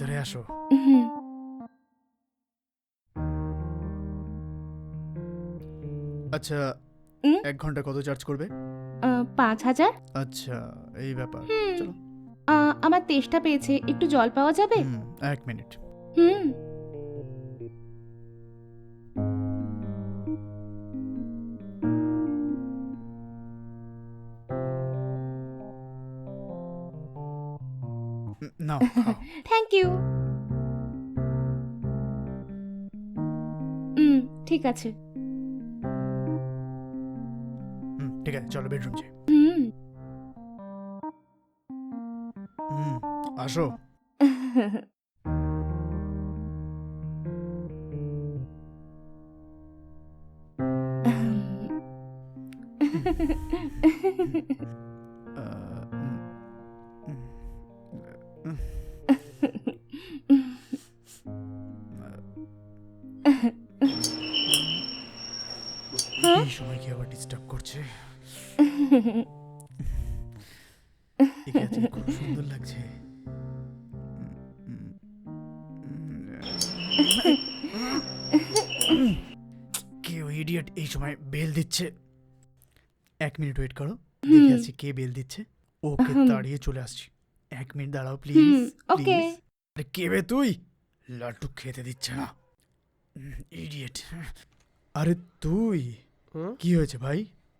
ভিতরে আসো। হুম আচ্ছা? এক ঘণ্টা কত চার্জ করবে? আহ, পাঁচ হাজার। আচ্ছা এই ব্যাপার। হুম। চলো। আহ, আমার তেষ্টা পেয়েছে একটু জল পাওয়া যাবে? হুম, এক মিনিট। হুম। নাও খাও। থ্যাংক ইউ হুম ঠিক আছে। হুম, ঠিক আছে চলো বেডরুম যাই হুম। হুম, আসো। আহ, সময় কি আবার ডিস্টার্ব করছে? খুব সুন্দর লাগছে। কেউ ইডিয়েট এই সময় বেল দিচ্ছে। এক মিনিট ওয়েট করো দেখে আছি কে বেল দিচ্ছে। ওকে। তাড়িয়ে চলে আসছি। এক মিনিট দাঁড়াও প্লিজ. আরে কে বে তুই? লাড্ডু খেতে দিচ্ছে না। ইডিয়েট আরে তুই? কি হয়েছে ভাই?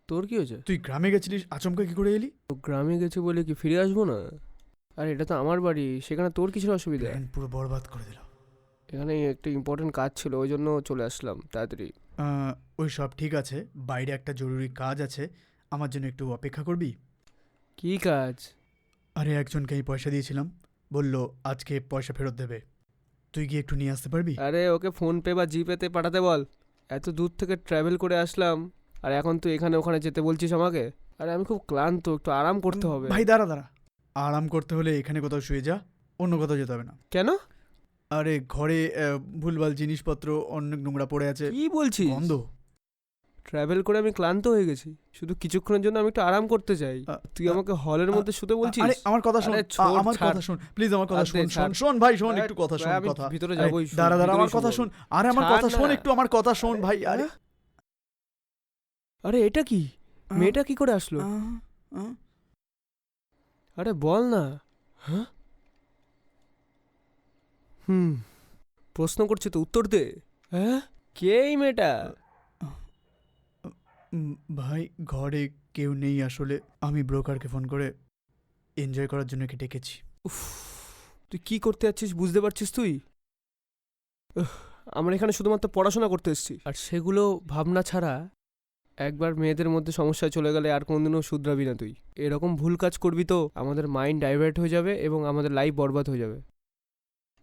তোর কি হয়েছে? তুই গ্রামে গেছিলিস আচমকা কি করে এলি? ও গ্রামে গেছে বলে কি ফিরে আসব না? আর এটা তো আমার বাড়ি সেখানে তোর কিসের অসুবিধা? প্ল্যান পুরো বরবাদ করে দিল। এখানে একটা ইম্পর্টেন্ট কাজ ছিল ওই জন্য চলে আসলাম তাড়াতাড়ি। ওই সব ঠিক আছে বাইরে একটা জরুরি কাজ আছে আমার জন্য একটু অপেক্ষা করবি? কি কাজ? আরে একজনকে আমি পয়সা দিয়েছিলাম বলল আজকে পয়সা ফেরত দেবে। তুই কি একটু নিয়ে আসতে পারবি? আরে ওকে ফোন পে বা জিপেতে পাঠাতে বল। এত দূর থেকে ট্রাভেল করে আসলাম আর এখন তুই এখানে ওখানে যেতে বলছিস আমাকে? আর আমি খুব ক্লান্ত একটু আরাম করতে হবে। ভাই দাঁড়া দাঁড়া। আরাম করতে হলে এখানে কোথাও শুয়ে যা অন্য কোথাও যেতে হবে না। কেন? আরে ঘরে আহ, ভুলভাল জিনিসপত্র অনেক নোংরা পড়ে আছে। কি বলছিস? গন্ধ। ট্রাভেল করে আমি ক্লান্ত হয়ে গেছি। শুধু কিছুক্ষণের জন্য আমি একটু আরাম করতে চাই। তুই আমাকে হলের মধ্যে শুতে বলছিস? আরে আমার কথা শোন। আমার কথা শোন। প্লিজ আমার কথা শোন শোন। শোন ভাই শোন একটু কথা শোন আমি কথা। ভিতরে আরে, যাবোই, দাঁড়া দাঁড়া আমার কথা শোন। আরে আমার কথা শোন একটু আমার কথা শোন ভাই আরে আরে। এটা কি? মেয়েটা কি করে আসলো? আরে বল না। হ্যাঁ হুম। প্রশ্ন করছে তো উত্তর দে। হ্যাঁ? কে এই মেয়েটা? ভাই ঘরে কেউ নেই আসলে। আমি ব্রোকারকে ফোন করে এনজয় করার জন্য একে ডেকেছি। উফ তুই কি করতে যাচ্ছিস বুঝতে পারছিস তুই? আমরা এখানে শুধুমাত্র পড়াশোনা করতে এসেছি। আর সেগুলো ভাবনা ছাড়া একবার মেয়েদের মধ্যে সমস্যায় চলে গেলে আর কোনোদিনও শুধরাবি না তুই। এরকম ভুল কাজ করবি তো আমাদের মাইন্ড ডাইভার্ট হয়ে যাবে এবং আমাদের লাইফ বরবাদ হয়ে যাবে।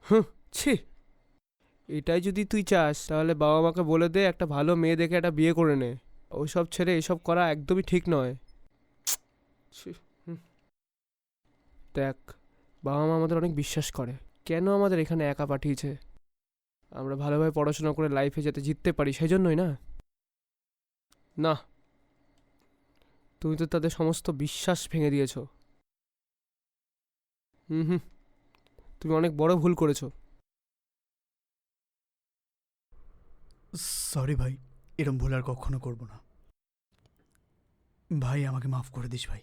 হুঁ ছি। এটাই যদি তুই চাস তাহলে বাবা মাকে বলে দে একটা ভালো মেয়ে দেখে একটা বিয়ে করে নে। ওইসব ছেড়ে এসব করা একদমই ঠিক নয়। দেখ বাবা মা আমাদের অনেক বিশ্বাস করে। কেন আমাদের এখানে একা পাঠিয়েছে? আমরা ভালোভাবে পড়াশোনা করে লাইফে যাতে জিততে পারি সেই জন্যই না? না। তুমি তো তাদের সমস্ত বিশ্বাস ভেঙে দিয়েছ। হুম হুম। তুমি অনেক বড় ভুল করেছ। সরি ভাই। এরম ভুল আর কখনো করব না। ভাই আমাকে মাফ করে দিস ভাই।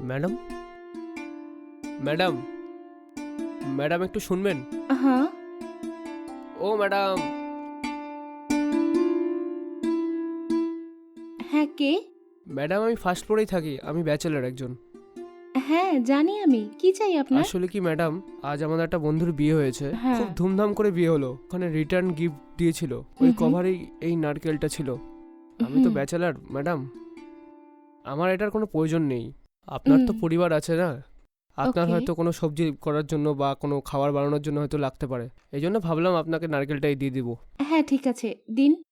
ম্যাডাম? ম্যাডাম? ম্যাডাম একটু শুনবেন? হ্যাঁ। ও ম্যাডাম। হ্যাঁ কে? ম্যাডাম আমি ফার্স্ট ফ্লোরেই থাকি। আমি ব্যাচেলার একজন। হ্যাঁ জানি আমি। কি চাই আপনার? আসলে কি ম্যাডাম আজ আমাদের একটা বন্ধুর বিয়ে হয়েছে। হ্যাঁ। খুব ধুমধাম করে বিয়ে হলো। ওখানে রিটার্ন গিফট দিয়েছিল। ওই হুম হুম। কভারেই এই নারকেলটা ছিল। আমি তো হুম। Bachelor madam. আমার এটার কোনো প্রয়োজন নেই। আপনার তো হুম। পরিবার আছে না? আপনার Okay. হয়তো কোনো সবজি করার জন্য বা কোনো খাবার বানানোর জন্য হয়তো লাগতে পারে। এই জন্য ভাবলাম আপনাকে নারকেলটাই দিয়ে দিব। হ্যাঁ ঠিক আছে। দিন।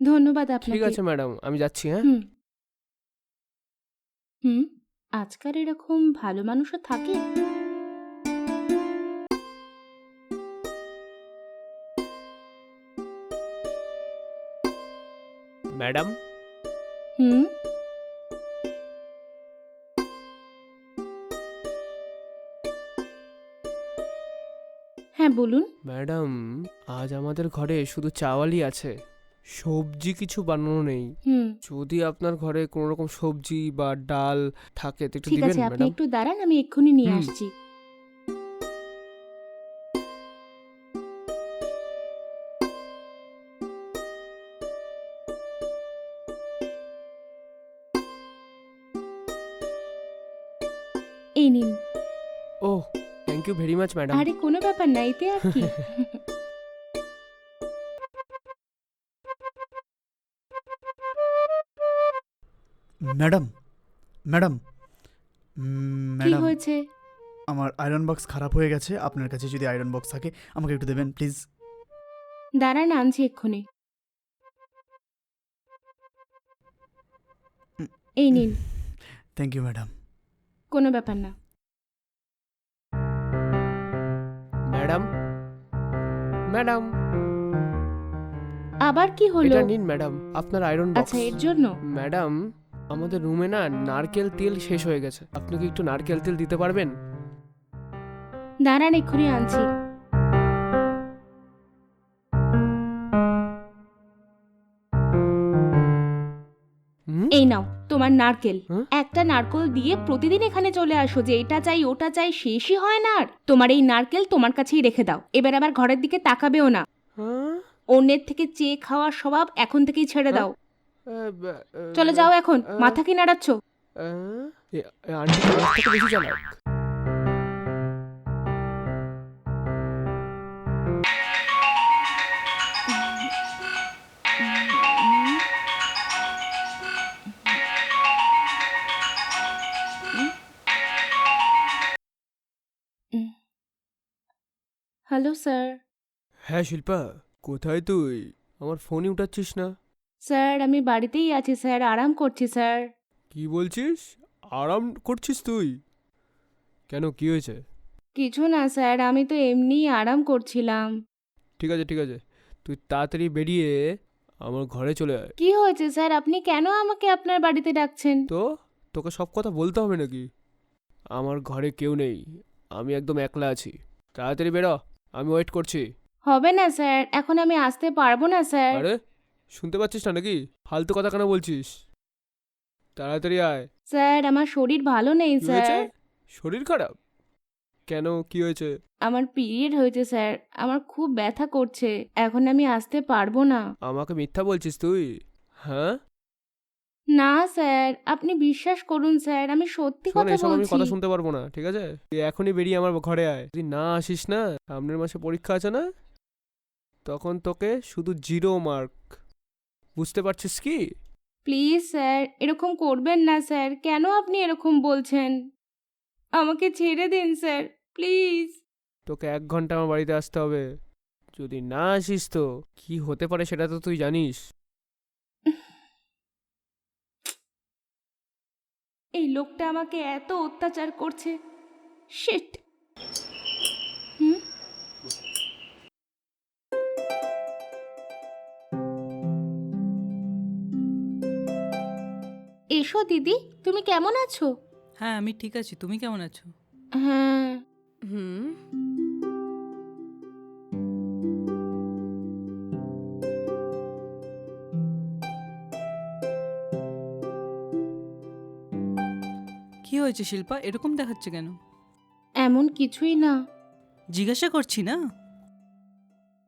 ধন্যবাদ আপনাকে। ঠিক আছে ম্যাডাম। আমি যাচ্ছি হ্যাঁ? হুম। হুম আজকাল এরকম ভালো মানুষও থাকে? ম্যাডাম? হুম? হ্যাঁ বলুন। ম্যাডাম আজ আমাদের ঘরে শুধু চাওয়ালই আছে। সবজি কিছু বানানো নেই। হুম। যদি আপনার ঘরে কোনো রকম সবজি বা ডাল থাকে তো একটু ঠিক দিবেন আছে আপনি ম্যাডাম। একটু দাঁড়ান আমি এক্ষুনি নিয়ে হুম। আসছি। এই নিন। ও thank you very much madam. আরে কোনো ব্যাপার না এতে আর কি। ম্যাডাম ম্যাডাম কি ম্যাডাম হয়েছে? আমার আয়রন বক্স খারাপ হয়ে গেছে আপনার কাছে যদি আয়রন বক্স থাকে আমাকে একটু দেবেন প্লিজ দাঁড়ান আনছি এক্ষুনি। এই নিন। থ্যাংক ইউ ম্যাডাম কোনো ব্যাপার না। Madam madam. আবার কি হলো? এটা নিন ম্যাডাম আপনার আয়রন বক্স আচ্ছা এর জন্য? ম্যাডাম আমাদের রুমে না নারকেল তেল শেষ হয়ে গেছে। আপনি কি একটু নারকেল তেল দিতে পারবেন? দাঁড়ান এক্ষুনি আনছি? এই নাও তোমার নারকেল। একটা নারকেল দিয়ে প্রতিদিন এখানে চলে আসো যে এটা চাই ওটা চাই শেষই হয় না আর। তোমার এই নারকেল তোমার কাছেই রেখে দাও। এবার আবার ঘরের দিকে তাকাবেও না। হ্যাঁ? অন্যের থেকে চেয়ে খাওয়ার স্বভাব এখন থেকেই ছেড়ে দাও। বা- আহ, চলে যাও এখন মাথা কি নাড়াচ্ছ? আন্টি বেশি চালাক হ্যালো স্যার হ্যাঁ শিল্পা কোথায় তুই? আমার ফোনই উঠাচ্ছিস না। স্যার আমি বাড়িতেই আছি স্যার আরাম করছি স্যার। কি বলছিস? আরাম করছিস তুই? কেন কি হয়েছে? কিছু না স্যার আমি তো এমনিই আরাম করছিলাম। ঠিক আছে ঠিক আছে। তুই তাড়াতাড়ি বেরিয়ে আমার ঘরে চলে আয়। কি হয়েছে স্যার? আপনি কেন আমাকে আপনার বাড়িতে ডাকছেন? তো? তোকে সব কথা বলতে হবে নাকি? আমার ঘরে কেউ নেই। আমি একদম একলা আছি। তাড়াতাড়ি বেরো। আমি ওয়েট করছি। হবে না স্যার এখন আমি আসতে পারব না স্যার। আরে শুনতে পাচ্ছিস না নাকি? ফালতু কথা কেন বলছিস? তাড়াতাড়ি আয়। স্যার আমার শরীর ভালো নেই কি হয়েছে? স্যার শরীর খারাপ? কেন? কি হয়েছে? আমার পিরিয়ড হয়েছে স্যার। আমার খুব ব্যথা করছে। এখন আমি আসতে পারব না। আমাকে মিথ্যা বলছিস তুই? হ্যাঁ? না স্যার। আপনি বিশ্বাস করুন স্যার। আমি সত্যি শোন কথা এসব আমি বলছি। কথা শুনতে পারব না ঠিক আছে? তুই এখনই বেরিয়ে আমার ঘরে আয়। যদি না আসিস না সামনের মাসে পরীক্ষা আছে না? তখন তোকে শুধু জিরো মার্ক। বুঝতে পারছিস কি? প্লিজ স্যার এরকম করবেন না স্যার। কেন আপনি এরকম বলছেন? আমাকে ছেড়ে দিন স্যার প্লিজ। তোকে এক ঘণ্টা আমার বাড়িতে আসতে হবে। যদি না আসিস তো কি হতে পারে সেটা তো তুই জানিস। এই লোকটা আমাকে এত অত্যাচার করছে। শিট! এসো দিদি তুমি কেমন আছো? হ্যাঁ আমি ঠিক আছি। তুমি কেমন আছো? হ্যাঁ হুম। কি হয়েছে শিল্পা? এরকম দেখাচ্ছে কেন? এমন কিছুই না। জিজ্ঞাসা করছি না?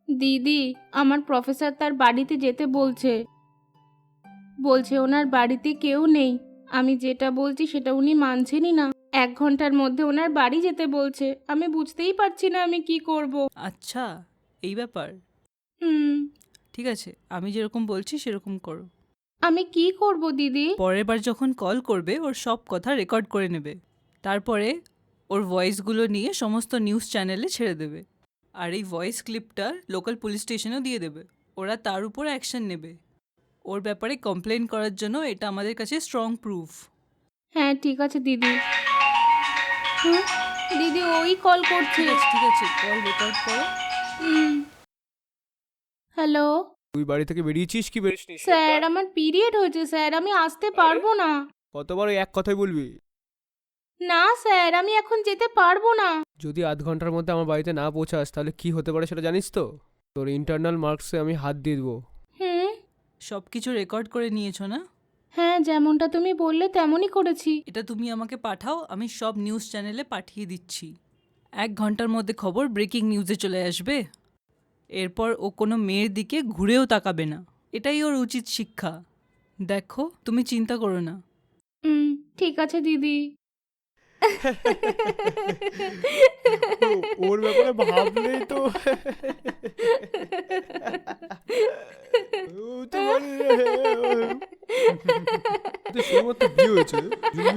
দিদি আমার প্রফেসর তার বাড়িতে যেতে বলছে। বলছে ওনার বাড়িতে কেউ নেই। আমি যেটা বলছি সেটা উনি মানছেনই না। এক ঘণ্টার মধ্যে ওনার বাড়ি যেতে বলছে। আমি বুঝতেই পারছি না আমি কি করব। আচ্ছা এই ব্যাপার? হুম। ঠিক আছে আমি যেরকম বলছি সেরকম করো। আমি কি করব দিদি? পরের বার যখন কল করবে ওর সব কথা রেকর্ড করে নেবে। তারপরে ওর ভয়েসগুলো নিয়ে সমস্ত নিউজ চ্যানেলে ছেড়ে দেবে। আর এই ভয়েস ক্লিপটা লোকাল পুলিশ স্টেশনেও দিয়ে দেবে। ওরা তার উপর অ্যাকশন নেবে। ওর ব্যাপারে কমপ্লেন করার জন্য এটা আমাদের কাছে স্ট্রং প্রুফ হ্যাঁ ঠিক আছে দিদি। হুম, দিদি ওই কল করছে। ঠিক আছে ঠিক আছে কল রেকর্ড করো। হ্যালো তুই বাড়ি থেকে বেরিয়েছিস কি বেরিয়েছিস স্যার আমার পিরিয়ড হয়েছে স্যার আমি আসতে পারব না। কতবার ওই এক কথাই বলবি? না স্যার আমি এখন যেতে পারব না। যদি আধ ঘণ্টার মধ্যে আমার বাড়িতে না পৌঁছাস তাহলে কি হতে পারে সেটা জানিস তো? তোর ইন্টারনাল মার্কসে আমি হাত দিয়ে দেবো। সব কিছু রেকর্ড করে নিয়েছো না? হ্যাঁ যেমনটা তুমি বললে তেমনই করেছি। এটা তুমি আমাকে পাঠাও আমি সব নিউজ চ্যানেলে পাঠিয়ে দিচ্ছি। এক ঘণ্টার মধ্যে খবর ব্রেকিং নিউজে চলে আসবে। এরপর ও কোনো মেয়ের দিকে ঘুরেও তাকাবে না। এটাই ওর উচিত শিক্ষা। দেখো তুমি চিন্তা করো না। হুম ঠিক আছে দিদি। ওর ব্যাপারে ভাবলেই তো। মানে-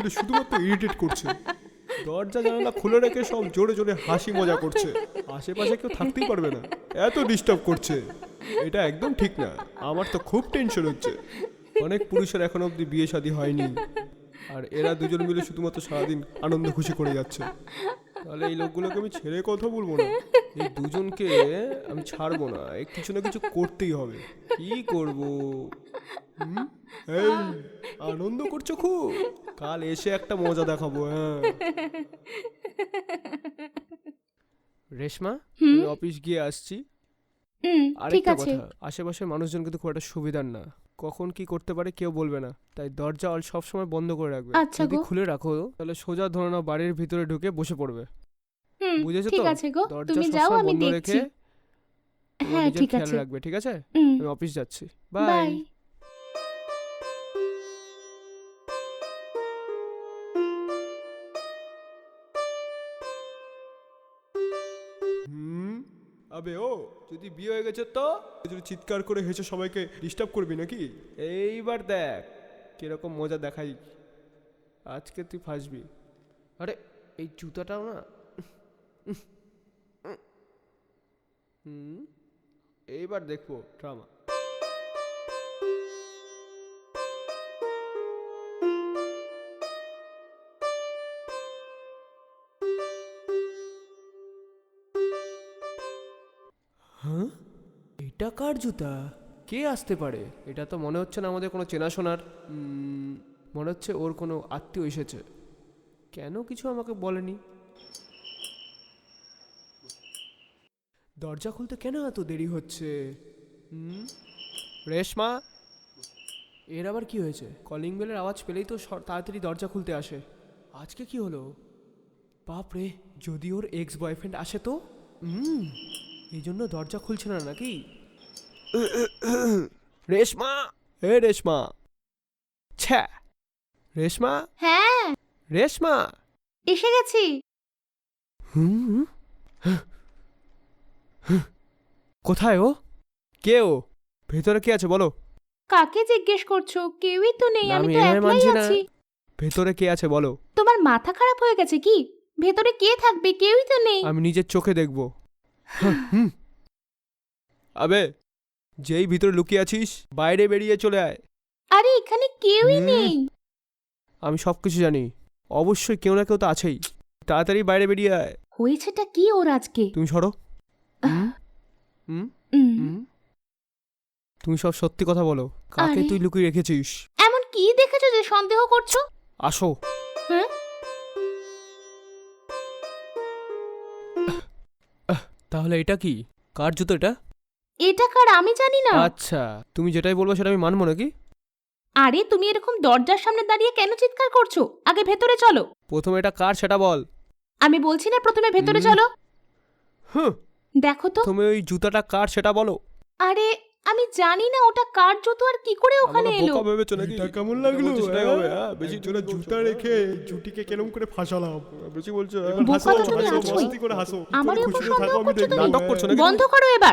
শুধুমাত্র বিয়ে করছে। দরজা, জানালা খুলে রেখে সব জোরে জোরে হাসি মজা করছে। আশেপাশে কেউ থাকতেই পারবে না, এত ডিস্টার্ব করছে। এটা একদম ঠিক না, আমার তো খুব টেনশন হচ্ছে। অনেক পুরুষের এখন অবধি বিয়ে শাদী হয়নি। আর এরা দুজন মিলে শুধুমাত্র সারাদিন আনন্দ খুশি করে যাচ্ছে। তাহলে এই লোকগুলোকে আমি ছেড়ে কথা বলব না। এই দুজনকে আমি ছাড়বো না। এই কিছু না কিছু করতেই হবে। কি করব? এই আনন্দ করছ খুব? কাল এসে একটা মজা দেখাবো হ্যাঁ। রেশমা আমি অফিস গিয়ে আসছি। আরেকটা কথা আশেপাশের মানুষজন কিন্তু খুব একটা সুবিধার না। কখন কি করতে পারে কেউ বলবে না। তাই দরজা অল সব সময় বন্ধ করে রাখবে। আচ্ছা যদি গো। খুলে রাখো তাহলে সোজা ধরে নাও বাড়ির ভিতরে ঢুকে বসে পড়বে। হুম বুঝেছ ঠিক তো? আছে গো। দরজা তুমি যাও সবসময় আমি বন্ধ দেখছি। রেখে তোমার হ্যাঁ নিজের ঠিক খেয়াল আছে। রাখবে ঠিক আছে? হুম। আমি অফিস যাচ্ছি। বাই। বাই। আবে ও, যদি বিয়ে হয়ে গেছে তো? যদি চিৎকার করে হেসে সবাইকে ডিস্টার্ব করবি নাকি? এইবার দেখ, কীরকম মজা দেখাই। আজকে তুই ফাঁসবি। আরে, এই জুতাটাও না। হুম, এইবার দেখব ড্রামা এটা কার জুতা? কে আসতে পারে? এটা তো মনে হচ্ছে না আমাদের কোনো চেনাশোনার। মনে হচ্ছে ওর কোনো আত্মীয় এসেছে। কেন কিছু আমাকে বলেনি? দরজা খুলতে কেন এত দেরি হচ্ছে? রেশমা? এর আবার কি হয়েছে? কলিং বেলের আওয়াজ পেলেই তো তাড়াতাড়ি দরজা খুলতে আসে। আজকে কি হলো? বাপরে যদি ওর এক্স বয়ফ্রেন্ড আসে তো? হুম এই জন্য দরজা খুলছে না নাকি? রেশমা? হে রেশমা। ছ্যা। রেশমা? হ্যাঁ। রেশমা। এসে গেছি। হুম কোথায় ও? কে ও? ভেতরে কে আছে বলো? কাকে জিজ্ঞেস করছ? কেউই তো নেই না, আমি আমি তো এভাবে একলাই মানছি না। আছি। ভেতরে কে আছে বলো? তোমার মাথা খারাপ হয়ে গেছে কি? ভেতরে কে থাকবে? কেউই তো নেই। আমি নিজের চোখে দেখব। হুম। আবে যেই ভিতরে লুকিয়ে আছিস বাইরে বেরিয়ে চলে আয়। আরে এখানে কেউই হুম। নেই। আমি সব কিছু জানি। অবশ্যই কেউ না কেউ তো আছেই। তাড়াতাড়ি বাইরে বেরিয়ে আয়। হয়েছেটা কি ওর আজকে? তুমি সরো। হুম? হুম? উম, হুম? তুমি সব সত্যি কথা বলো। কাকে আরে। তুই লুকিয়ে রেখেছিস? এমন কি দেখেছ যে সন্দেহ করছ? আসো। হ্যাঁ তাহলে এটা কি? কার জুতো এটা? এটা কার আমি জানি না। আচ্ছা তুমি যেটাই বলব সেটা আমি মানবো নাকি? আরে তুমি এরকম দরজার সামনে দাঁড়িয়ে কেন চিৎকার করছ? আগে ভেতরে চলো। প্রথমে এটা কার সেটা বল। আমি বলছি না প্রথমে ভেতরে হুম। চলো। হুম। দেখো তো। তুমি ওই জুতাটা কার সেটা বলো। আরে আমি জানি না ওটা কার জুতো আর কি করে ওখানে আমাকে এলো। বোকা ভেবেছো নাকি? এটা কেমন লাগল, বলছিস সেটাই হ্যাঁ? হবে, হ্যাঁ? বেশি জোরে জুতা রেখে জুটিকে কেরম করে ফাঁসালাম। বেশি বলছো এখন বোকা হাসো, তুমি হাসো, আছোই। মস্তি করে হাসো। আমার উপর সন্দেহ থাকো আমি করছ তুমি? নাটক করছ নাকি বন্ধ করো এবার।